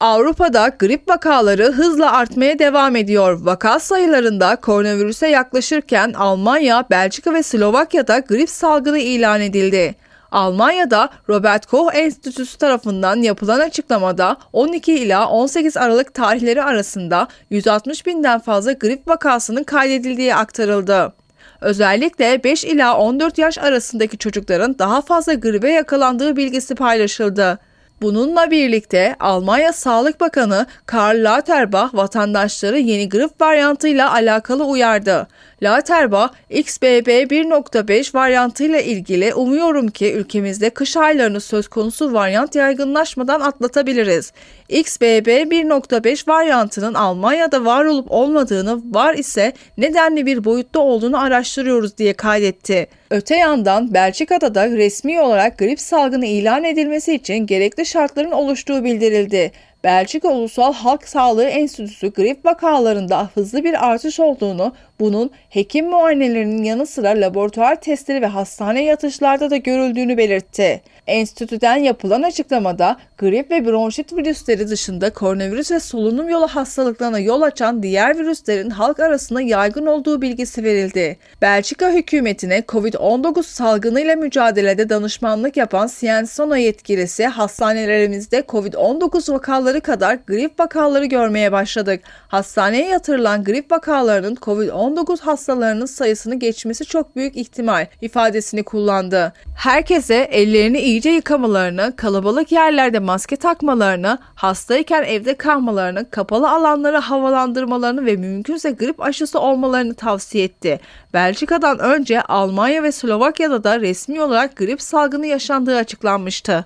Avrupa'da grip vakaları hızla artmaya devam ediyor. Vaka sayılarında koronavirüse yaklaşırken Almanya, Belçika ve Slovakya'da grip salgını ilan edildi. Almanya'da Robert Koch Enstitüsü tarafından yapılan açıklamada 12 ila 18 Aralık tarihleri arasında 160 binden fazla grip vakasının kaydedildiği aktarıldı. Özellikle 5 ila 14 yaş arasındaki çocukların daha fazla gribe yakalandığı bilgisi paylaşıldı. Bununla birlikte Almanya Sağlık Bakanı Karl Lauterbach vatandaşları yeni grip varyantıyla alakalı uyardı. Lauterbach, XBB 1.5 varyantıyla ilgili umuyorum ki ülkemizde kış aylarını söz konusu varyant yaygınlaşmadan atlatabiliriz. XBB 1.5 varyantının Almanya'da var olup olmadığını, var ise nedenli bir boyutta olduğunu araştırıyoruz diye kaydetti. Öte yandan Belçika'da da resmi olarak grip salgını ilan edilmesi için gerekli şartların oluştuğu bildirildi. Belçika Ulusal Halk Sağlığı Enstitüsü grip vakalarında hızlı bir artış olduğunu, bunun hekim muayenelerinin yanı sıra laboratuvar testleri ve hastane yatışlarda da görüldüğünü belirtti. Enstitüden yapılan açıklamada grip ve bronşit virüsleri dışında koronavirüs ve solunum yolu hastalıklarına yol açan diğer virüslerin halk arasında yaygın olduğu bilgisi verildi. Belçika hükümetine COVID-19 salgınıyla mücadelede danışmanlık yapan Siensona yetkilisi hastanelerimizde COVID-19 vakaları kadar grip vakaları görmeye başladık. Hastaneye yatırılan grip vakalarının COVID-19 hastalarının sayısını geçmesi çok büyük ihtimal ifadesini kullandı. Herkese ellerini iyice yıkamalarını, kalabalık yerlerde maske takmalarını, hastayken evde kalmalarını, kapalı alanları havalandırmalarını ve mümkünse grip aşısı olmalarını tavsiye etti. Belçika'dan önce Almanya ve Slovakya'da da resmi olarak grip salgını yaşandığı açıklanmıştı.